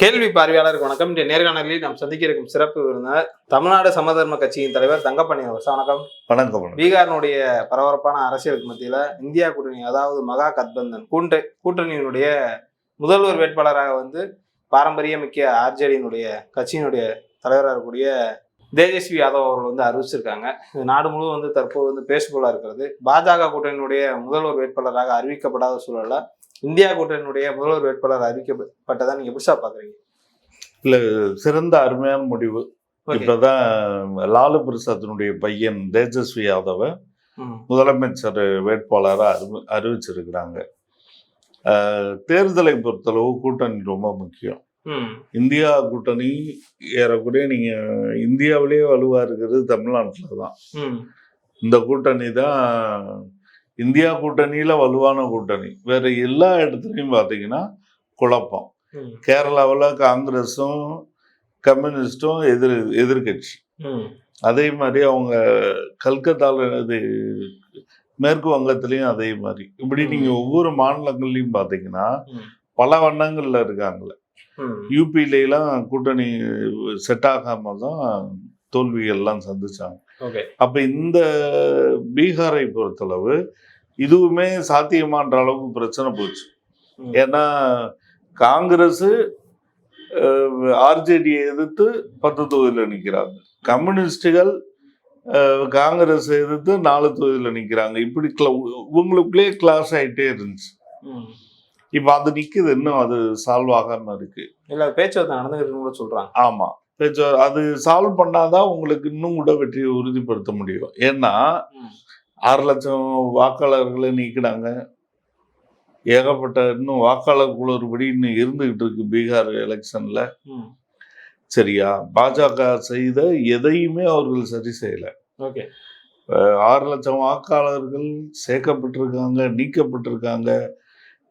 கேள்வி பார்வையாளருக்கு வணக்கம். இன்றைய நேர்காணலில் நாம் சந்திக்க இருக்கும் சிறப்பு விருந்தினர் தமிழ்நாடு சமதர்ம கட்சியின் தலைவர் தங்கப்பண்ணி அவர். வணக்கம். வணக்கம் பீகாரினுடைய பரபரப்பான அரசியலுக்கு மத்தியில இந்தியா கூட்டணி அதாவது மகா கத்பந்தன் கூட்ட கூட்டணியினுடைய முதல்வர் வேட்பாளராக வந்து பாரம்பரிய முக்கிய ஆர்ஜேடியினுடைய கட்சியினுடைய தலைவராக இருக்கக்கூடிய தேஜஸ்வி யாதவ் அவர்கள் வந்து அறிவிச்சிருக்காங்க. இது நாடு முழுவதும் வந்து தற்போது வந்து பேசுபொருளாக இருக்கிறது. பாஜக கூட்டணியினுடைய முதல்வர் வேட்பாளராக அறிவிக்கப்படாத சூழல்ல இந்தியா கூட்டணியினுடைய முதல்வர் வேட்பாளர் அறிவிக்கப்பட்டதை நீங்க எப்படி சார் பாக்குறீங்க. இல்ல சிறந்த அருமையான முடிவு. இப்பதான் லாலு பிரசாத்தினுடைய பையன் தேஜஸ்வி யாதவ முதலமைச்சர் வேட்பாளராக அறிவி அறிவிச்சிருக்கிறாங்க. தேர்தலை பொறுத்தளவு கூட்டணி ரொம்ப முக்கியம். இந்தியா கூட்டணி ஏறக்குறைய நீங்க இந்தியாவிலேயே வலுவா இருக்கிறது தமிழ்நாட்டில் தான். இந்த கூட்டணி தான் இந்தியா கூட்டணியில வலுவான கூட்டணி. வேற எல்லா இடத்துலையும் பார்த்தீங்கன்னா குழப்பம். கேரளாவில் காங்கிரஸும் கம்யூனிஸ்டும் எதிர் எதிர்கட்சி அதே மாதிரி அவங்க கல்கத்தாவில் இது மேற்கு வங்கத்துலேயும் அதே மாதிரி. இப்படி. நீங்கள் ஒவ்வொரு மாநிலங்கள்லையும் பார்த்தீங்கன்னா. பல வண்ணங்களில் இருக்காங்களே யூபியிலாம் கூட்டணி செட் ஆகாம தான் தோல்விகள்லாம் சந்திச்சாங்க. அப்போ இந்த பீகாரை பொறுத்தளவு இதுவுமே சாத்தியமான்ற அளவுக்கு பிரச்சனை போச்சு. ஏன்னா காங்கிரஸ் ஆர்ஜேடியை எதிர்த்து பத்து தொகுதியில் நிற்கிறாங்க கம்யூனிஸ்டுகள் காங்கிரஸ் எதிர்த்து நாலு தொகுதியில் நிற்கிறாங்க இப்படி கிள- இவங்களுக்குள்ளே கிளாஸ் ஆகிட்டே இருந்துச்சு. இப்போ அது நிற்குது இன்னும் அது சால்வ் ஆகாம இருக்கு. இல்ல பேச்சுவார்த்தை நடந்துகிட்டு கூட சொல்றாங்க. ஆமா. பேச்சு அது சால்வ் பண்ணாதான் உங்களுக்கு இன்னும் கூட வெற்றியை உறுதிப்படுத்த முடியும். ஏன்னா ஆறு லட்சம் வாக்காளர்களை நீக்கினாங்க. ஏகப்பட்ட இன்னும் வாக்காளர் குளறுபடி இன்னும் இருந்துகிட்டு இருக்கு பீகார் எலெக்ஷன்ல. சரியா? பாஜக செய்த எதையுமே அவர்கள் சரி செய்யல. ஓகே. ஆறு லட்சம் வாக்காளர்கள் சேர்க்கப்பட்டிருக்காங்க நீக்கப்பட்டிருக்காங்க.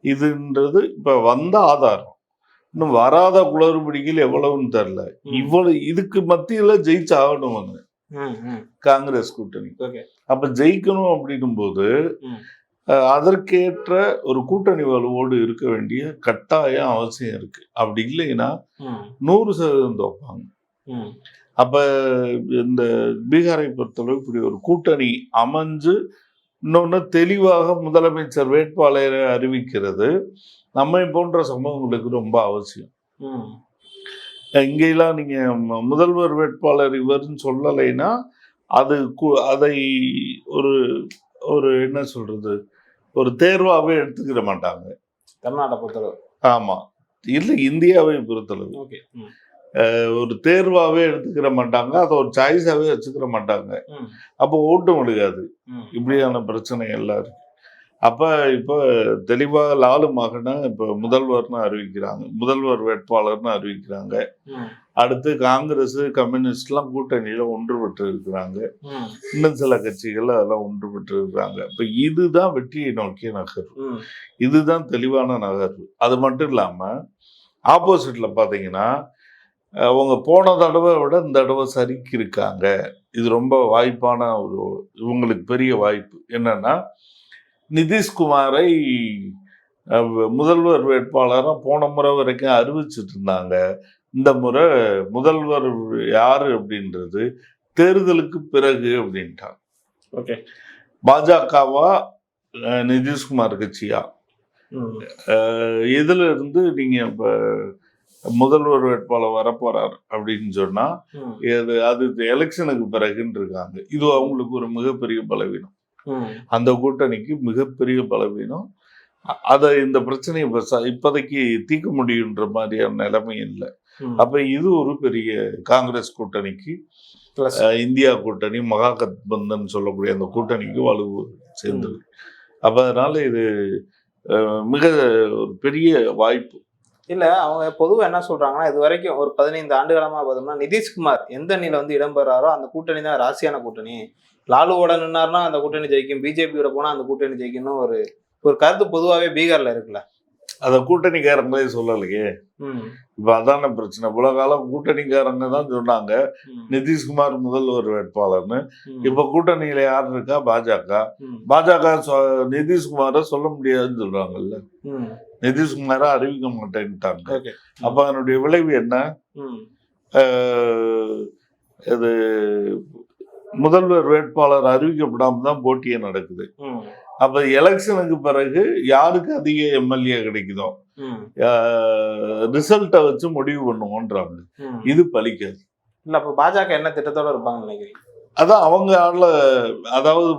இதுன்றது இப்ப வந்த ஆதாரம். இன்னும் வராத குளறுபடிகள் எவ்வளவுன்னு தெரில. இவ்வளவு இதுக்கு மத்தியில ஜெயிச்சு ஆகணும் ம், காங்கிரஸ் கூட்டணி. அப்ப ஜெயிக்கணும் அப்படின்னும் போது அதற்கேற்ற ஒரு கூட்டணி வலுவோடு இருக்க வேண்டிய கட்டாயம் அவசியம் இருக்கு. அப்படி இல்லைன்னா நூறு சதவீதம் தோப்பாங்க. அப்ப இந்த பீகாரை பொறுத்தளவு இப்படி ஒரு கூட்டணி அமைஞ்சு இன்னொன்று தெளிவாக முதலமைச்சர் வேட்பாளரை அறிவிக்கிறது. நம்மை போன்ற சமூகங்களுக்கு ரொம்ப அவசியம். இங்கெல்லாம் நீங்க ம- முதல்வர் வேட்பாளர் இவர்னு சொல்லலைன்னா அது கு- அதை ஒரு ஒரு என்ன சொல்றது? ஒரு தேர்வாகவே எடுத்துக்கிற மாட்டாங்க. தமிழ்நாட்டை பொறுத்தளவு. ஆமா. இல்லை இந்தியாவை பொறுத்தளவு. ஓகே. ஒரு தேர்வாகவே எடுத்துக்கிற மாட்டாங்க. அதை ஒரு சாய்ஸாகவே வச்சுக்கிற மாட்டாங்க. அப்போ ஓட்டும் விழுகாது ம், இப்படியான பிரச்சனை எல்லாம் இருக்கு. அப்போ இப்போ தெளிவாக லாலு மகனை இப்போ முதல்வர்னு அறிவிக்கிறாங்க. முதல்வர் வேட்பாளர்னு அறிவிக்கிறாங்க. அடுத்து காங்கிரஸ் கம்யூனிஸ்ட்லாம் கூட்டணியில் ஒன்றுபட்டு இருக்கிறாங்க இன்னும் சில கட்சிகள் அதெல்லாம் ஒன்றுபட்டு இருக்கிறாங்க இப்போ இதுதான் வெற்றியை நோக்கிய நகர்வு. இதுதான் தெளிவான நகர்வு. அது மட்டும் இல்லாமல் ஆப்போசிட்டில் பார்த்தீங்கன்னா அவங்க போன தடவை விட இந்த தடவை சரிக்கு இருக்காங்க இது ரொம்ப வாய்ப்பான ஒரு இவங்களுக்கு பெரிய வாய்ப்பு. என்னன்னா நிதிஷ்குமாரை முதல்வர் வேட்பாளராக போன முறை வரைக்கும் அறிவிச்சிட்டு இருந்தாங்க இந்த முறை முதல்வர் யாரு அப்படின்றது தேர்தலுக்கு பிறகு அப்படின்ட்டாங்க. ஓகே. பாஜகவா நிதிஷ்குமார் கட்சியா? இதுல இருந்து நீங்க இப்ப முதல்வர் வேட்பாளர் வரப்போறார் அப்படின்னு சொன்னா இது அது எலெக்ஷனுக்கு பிறகுன்னு இருக்காங்க இது அவங்களுக்கு ஒரு மிகப்பெரிய பலவீனம். அந்த கூட்டணிக்கு மிகப்பெரிய பலவீனம். அதை இந்த பிரச்சனையை இப்போதைக்கு தீர்க்க முடியுன்ற மாதிரியான நிலைமை இல்லை. அப்ப இது ஒரு பெரிய காங்கிரஸ் கூட்டணிக்கு இந்தியா கூட்டணி மகாகத்பந்தன் சொல்லக்கூடிய அந்த கூட்டணிக்கு வலு சேர்ந்தது. அப்ப அதனால இது மிக ஒரு பெரிய வாய்ப்பு. இல்ல அவங்க பொதுவா என்ன சொல்றாங்கன்னா இது வரைக்கும் ஒரு பதினைந்து ஆண்டு காலமா பார்த்தோம்னா நிதிஷ்குமார் எந்த அணியில் வந்து இடம்பெறாரோ அந்த கூட்டணி தான் ராசியான கூட்டணி. லாலுவோட நின்னார்னா அந்த கூட்டணி ஜெயிக்கும். பிஜேபியோட போனா அந்த கூட்டணி ஜெயிக்கும்னு ஒரு ஒரு கருத்து பொதுவாகவே பீகார்ல இருக்குல்ல. அத கூட்டணிக்காரங்களே சொல்லலையே. இப்ப அதான பிரச்சனை. இவ்வளவு காலம் கூட்டணிக்காரங்க தான் சொன்னாங்க. நிதிஷ்குமார் முதல்வர் வேட்பாளர்னு. இப்ப கூட்டணியில யார் இருக்கா? பாஜக. பாஜக நிதிஷ்குமார சொல்ல முடியாதுன்னு சொல்றாங்கல்ல. நிதிஷ்குமார அறிவிக்க மாட்டேன்ட்டாங்க. அப்ப அதனுடைய விளைவு என்ன? இது முதல்வர் வேட்பாளர் அறிவிக்கப்படாம தான் போட்டியே நடக்குது. அப்ப எலெக்ஷனுக்கு பிறகு யாருக்கு அதிக எம்எல்ஏ கிடைக்குதோ ரிசல்ட்டை வச்சு முடிவு பண்ணுவோன்றாங்க. இது பலிக்காது இல்ல அப்ப பாஜக என்ன திட்டத்தோட இருப்பாங்கன்னு நினைக்கிறீங்க? அதான் அவங்க ஆள அதாவது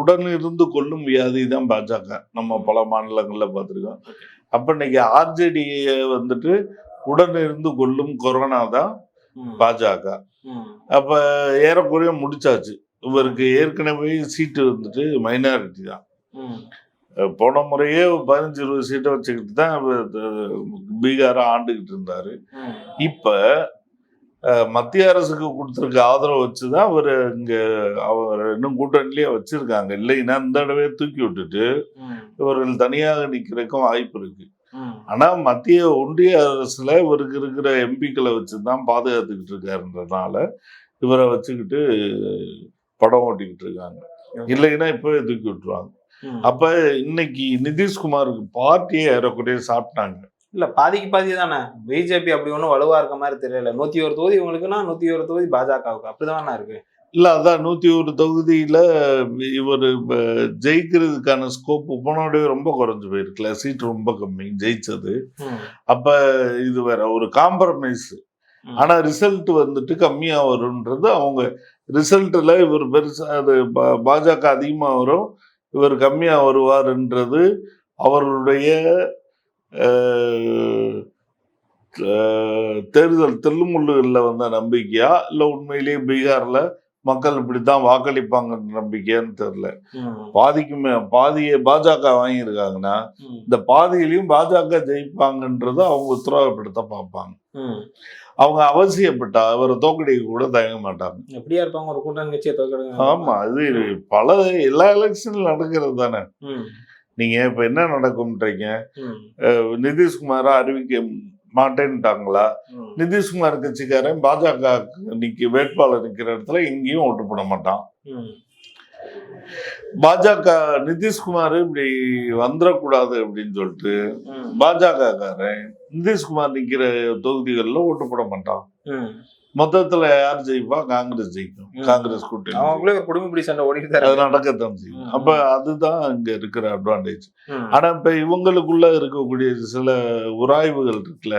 உடன் இருந்து கொல்லும் வியாதி தான் பாஜக. நம்ம பல மாநிலங்கள்ல பார்த்துருக்கோம். அப்ப இன்னைக்கு ஆர்ஜேடியை வந்துட்டு உடன் இருந்து கொல்லும் கொரோனா தான் பாஜக. அப்ப ஏறக்குறைய முடிச்சாச்சு. இவருக்கு ஏற்கனவே சீட்டு வந்துட்டு மைனாரிட்டி தான். போன முறையே பதினஞ்சு இருபது சீட்டை வச்சுக்கிட்டு தான் பீகாரை ஆண்டுகிட்டு இருந்தாரு. இப்ப மத்திய அரசுக்கு கொடுத்துருக்க ஆதரவு வச்சுதான் அவர் இங்க அவர் இன்னும் கூட்டணியிலேயே வச்சிருக்காங்க. இல்லைன்னா இந்த தடவை தூக்கி விட்டுட்டு இவர்கள் தனியாக நிக்கிறதுக்கும் வாய்ப்பு இருக்கு. ம். ஆனா மத்திய ஒன்றிய அரசுல இவருக்கு இருக்கிற எம்பிக்களை வச்சுதான் பாதுகாத்துக்கிட்டு இருக்காருன்றதுனால இவரை வச்சுக்கிட்டு படம் ஓட்டிக்கிட்டு இருக்காங்க. இல்லைன்னா இப்பவே தூக்கி விட்டுருவாங்க. அப்ப இன்னைக்கு நிதிஷ்குமாருக்கு பார்ட்டியே ஏறக்குறைய சாப்பிட்டாங்க. இல்ல பாதிக்கு பாதி தானே. பிஜேபி அப்படி ஒண்ணும் வலுவா இருக்க மாதிரி தெரியல. நூத்தி ஒரு தொகுதி இவங்களுக்குன்னா நூத்தி ஒரு தொகுதி பாஜகவுக்கு. அப்படிதானே இருக்கு. இல்ல அதான் நூத்தி ஒரு தொகுதியில இவர் ஜெயிக்கிறதுக்கான ஸ்கோப் போனோடய ரொம்ப குறைஞ்சு போயிருக்குல்ல சீட் ரொம்ப கம்மி ஜெயிச்சது. அப்ப இது வேற ஒரு காம்ப்ரமைஸ். ஆனா ரிசல்ட் வந்துட்டு கம்மியா வரும்ன்றது அவங்க ரிசல்ட்ல இவர் பெருசா அது பாஜக அதிகமா வரும். இவர் கம்மியாக வருவார் என்றது அவருடைய தேர்தல் தில்லுமுள்ளுகளில் வந்த நம்பிக்கையா? இல்லை உண்மையிலேயே பீகாரில் மக்கள் இப்படித்தான் வாக்களிப்பாங்கன்ற நம்பிக்கையான்னு தெரியல. ம், பாதிக்குமே பாதியை பாஜக வாங்கியிருக்காங்கன்னா இந்த பாதியிலையும் பாஜக ஜெயிப்பாங்கன்றதை அவங்க உத்தரவாதப்படுத்த பார்ப்பாங்க. அவங்க அவசியப்பட்டா அவரை தோக்கடிக்க கூட தயங்க மாட்டாங்க. எப்படியா இருப்பாங்க? ஒரு கூட்டணி கட்சியை தோக்கெடுக்க ஆமா அது பல எல்லா எலெக்ஷன்ல நடக்கிறது தானே. நீங்க இப்ப என்ன நடக்கும்ன்றீங்க? நிதிஷ்குமாரை அறிவிக்க மாட்டேன்ட்டாங்களா நிதிஷ்குமார் கட்சிக்காரன் பாஜக நிக்க வேட்பாளர் நிக்கிற இடத்துல எங்கேயும் ஓட்டு போட மாட்டான். பாஜக நிதிஷ்குமார் இப்படி வந்துடக்கூடாது அப்படின்னு சொல்லிட்டு பாஜக காரன் நிதிஷ்குமார் நிக்கிற தொகுதிகளில் ஓட்டு போட மாட்டான். மொத்தத்துல யார் ஜெயிப்பா? காங்கிரஸ் ஜெயிக்கும். காங்கிரஸ் கூட்டணி. அவங்களுக்குள்ளே ஒரு குடும்பப்பிடி சண்டை ஓடிட்டு அது. நடக்கத்தான் செய்யும். அப்ப அதுதான் இங்க இருக்கிற அட்வான்டேஜ் ஆனா இப்ப இவங்களுக்குள்ள இருக்கக்கூடிய சில உராய்வுகள் இருக்குல்ல?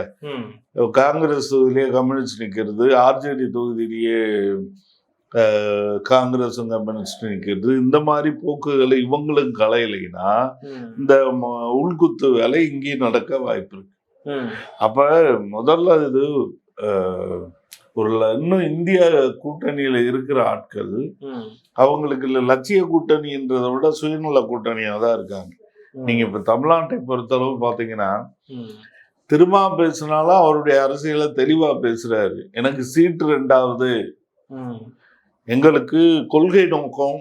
காங்கிரஸ் தொகுதியிலேயே கம்யூனிஸ்ட் நிக்கிறது ஆர்ஜேடி தொகுதியிலேயே அஹ், காங்கிரஸும் கம்யூனிஸ்ட் நிக்கிறது. இந்த மாதிரி போக்குகளை இவங்களும் களையலைன்னா இந்த உள்குத்து வேலை இங்கேயும் நடக்க வாய்ப்பு இருக்கு. அப்ப முதல்ல இது ஒரு இன்னும் இந்திய கூட்டணியில இருக்கிற ஆட்கள் அவங்களுக்கு இல்ல லட்சிய கூட்டணின்றதை விட சுயநல கூட்டணியா தான் இருக்காங்க. நீங்க இப்ப தமிழ்நாட்டை பொறுத்தளவு பாத்தீங்கன்னா ம், திருமா பேசினாலும் அவருடைய அரசியலை தெளிவா பேசுறாரு. எனக்கு சீட்டு ரெண்டாவது. எங்களுக்கு கொள்கை நோக்கம்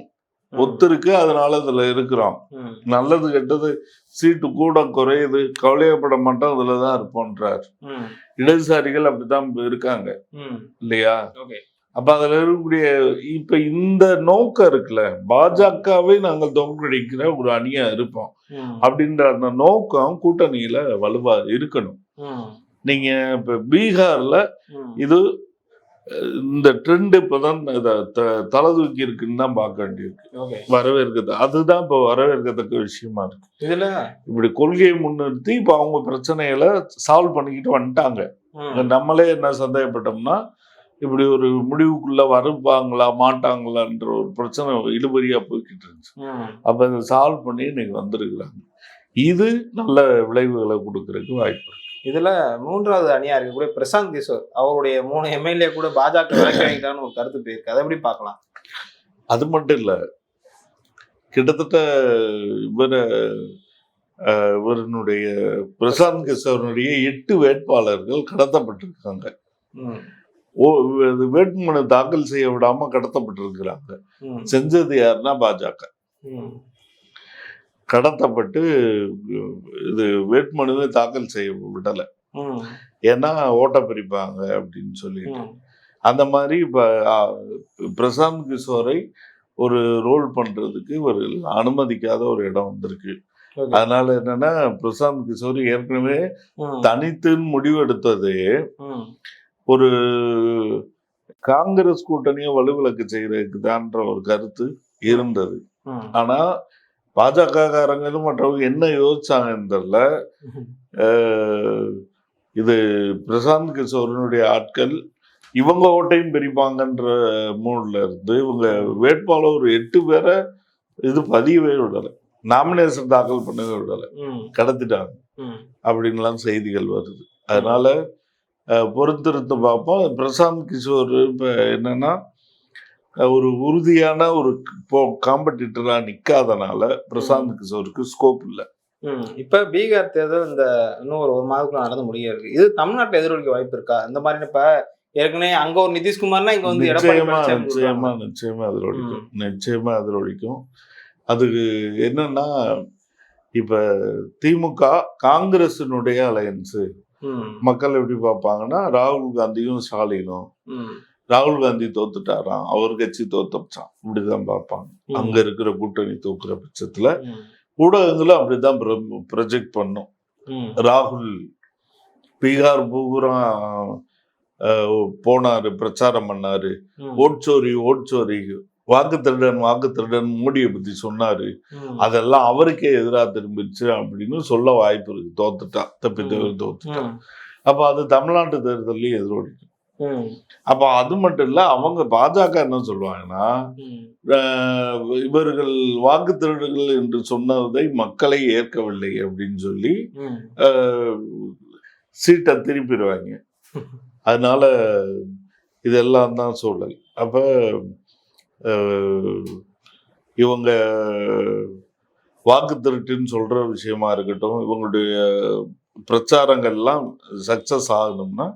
ஒத்து இருக்கு அதனால இதுல இருக்கிறோம். நல்லது கெட்டது சீட்டு கூட குறையுது கவலையப்பட மாட்டோம் இதுல தான் இருப்போன்றார். இடதுசாரிகள் அப்படித்தான் இருக்காங்க. இல்லையா? அப்ப அதுல இருக்கக்கூடிய இப்ப இந்த நோக்கம் இருக்குல்ல பாஜகவை நாங்கள் தோற்கடிக்கிற ஒரு அணியா இருப்போம். அப்படின்ற அந்த நோக்கம் கூட்டணியில வலுவா இருக்கணும். நீங்க இப்ப பீகார்ல. இது இந்த ட்ரெண்ட் இப்பதான் இத த- தலை தூக்கி இருக்குன்னு தான் பார்க்க வேண்டியிருக்கு. வரவேற்கிறது அதுதான் இப்போ வரவேற்கத்தக்க விஷயமா இருக்கு. இதுல? இப்படி கொள்கையை முன்னிறுத்தி இப்போ அவங்க பிரச்சனைகளை சால்வ் பண்ணிக்கிட்டு வந்துட்டாங்க. நம்மளே என்ன சந்தேகப்பட்டோம்னா இப்படி ஒரு முடிவுக்குள்ள வருவாங்களா மாட்டாங்களான்ற ஒரு பிரச்சனை இழுபறியா போய்கிட்டு இருந்துச்சு. அப்ப இதை சால்வ் பண்ணி இன்னைக்கு வந்திருக்கிறாங்க. இது நல்ல விளைவுகளை கொடுக்கறதுக்கு வாய்ப்பு இருக்கு. இதுல மூன்றாவது அணியா இருக்கக்கூடிய பிரசாந்த் கிஷோர். அவருடைய மூணு எம்எல்ஏ கூட பாஜக விலக்கி வைக்கிறான்னு ஒரு கருத்து போயிருக்கு. அதை எப்படி பார்க்கலாம்? அது மட்டும் இல்ல கிட்டத்தட்ட இவர அஹ், இவருடைய பிரசாந்த் கிஷோருடைய எட்டு வேட்பாளர்கள் கடத்தப்பட்டிருக்காங்க. வேட்புமனு தாக்கல் செய்ய விடாம கடத்தப்பட்டிருக்கிறாங்க. செஞ்சது யாருன்னா பாஜக. கடத்தப்பட்டு இது வேட்புமனுவே தாக்கல் செய்ய விடலை. ஏன்னா ஓட்ட பிரிப்பாங்க அப்படின்னு சொல்லிட்டு. அந்த மாதிரி இப்போ பிரசாந்த் கிஷோரை ஒரு ரோல் பண்றதுக்கு ஒரு அனுமதிக்காத ஒரு இடம் வந்திருக்கு. அதனால என்னன்னா பிரசாந்த் கிஷோர் ஏற்கனவே தனித்துன்னு முடிவெடுத்தது. ஒரு காங்கிரஸ் கூட்டணியை வலுவிலக்கு செய்யறதுக்கு தான்ற ஒரு கருத்து இருந்தது. ஆனா பாஜக காரங்களும் மற்றவங்க என்ன யோசிச்சாங்கன்னு அஹ், இது பிரசாந்த் கிஷோரனுடைய ஆட்கள் இவங்க ஓட்டையும் பிரிப்பாங்கன்ற மூட்ல இருந்து இவங்க வேட்பாளர் ஒரு எட்டு பேரை இது பதியவே விடலை. நாமினேஷன் தாக்கல் பண்ணவே விடலை. கடத்திட்டாங்க. அப்படின்லாம் செய்திகள் வருது. அதனால பொறுத்திருந்து பார்ப்போம். பிரசாந்த் கிஷோர் இப்போ என்னன்னா ஒரு உறுதியான ஒரு காம்படிட்டரா நிக்காதனால பிரசாந்த் கிஷோருக்கு ஸ்கோப் இல்லை. இப்ப பீகார் தேர்தல் இந்த இன்னும் ஒரு ஒரு மாதத்துக்குள்ள நடந்து முடிய இருக்கு இது தமிழ்நாட்டுல எதிரொலிக்க வாய்ப்பு இருக்கா? இந்த மாதிரி இப்ப ஏற்கனவே அங்க ஒரு நிதிஷ்குமார்னா இங்க வந்து நிச்சயமா நிச்சயமா. நிச்சயமா எதிரொலிக்கும். நிச்சயமா எதிரொலிக்கும். அதுக்கு என்னன்னா இப்ப திமுக காங்கிரசினுடைய அலையன்ஸ். மக்கள் எப்படி பார்ப்பாங்கன்னா ராகுல் காந்தியும் ஸ்டாலினும். ராகுல் காந்தி தோத்துட்டாராம் அவர் கட்சி தோத்தச்சான் இப்படிதான் பார்ப்பாங்க. அங்க இருக்கிற கூட்டணி தோக்குற பட்சத்துல ஊடகங்களும் அப்படிதான் ப்ரொஜெக்ட் பண்ணும். ராகுல் பீகார் பூரா போனாரு பிரச்சாரம் பண்ணாரு. ஓட்சோரி ஓட்சோரி வாக்கு திருடன் வாக்கு திருடன் மோடியை பத்தி சொன்னாரு. அதெல்லாம் அவருக்கே எதிராக திரும்பிடுச்சு அப்படின்னு சொல்ல வாய்ப்பு இருக்கு. தோத்துட்டா தப்பி தவிர தோத்துட்டா. அப்ப அது தமிழ்நாட்டு தேர்தலையும் எதிரொலிக்கும். அப்ப அது மட்டும் இல்ல அவங்க பாஜக என்ன சொல்லுவாங்கன்னா இவர்கள் வாக்கு திருடர்கள் என்று சொன்னதை மக்களை ஏற்கவில்லை அப்படின்னு சொல்லி சீட்டை திருப்பிடுவாங்க. அதனால இதெல்லாம் தான் சூழல். அப்ப இவங்க வாக்கு திருட்டுன்னு சொல்ற விஷயமா இருக்கட்டும் இவங்களுடைய பிரச்சாரங்கள்லாம் சக்சஸ் ஆகணும்னா.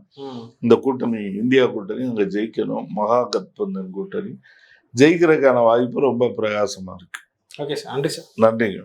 இந்த கூட்டணி இந்தியா கூட்டணி அங்க ஜெயிக்கணும். மகா கத்பந்தன் கூட்டணி. ஜெயிக்கிறதுக்கான வாய்ப்பு ரொம்ப பிரயாசமா இருக்கு. ஓகே சார் நன்றி சார் நன்றிங்க.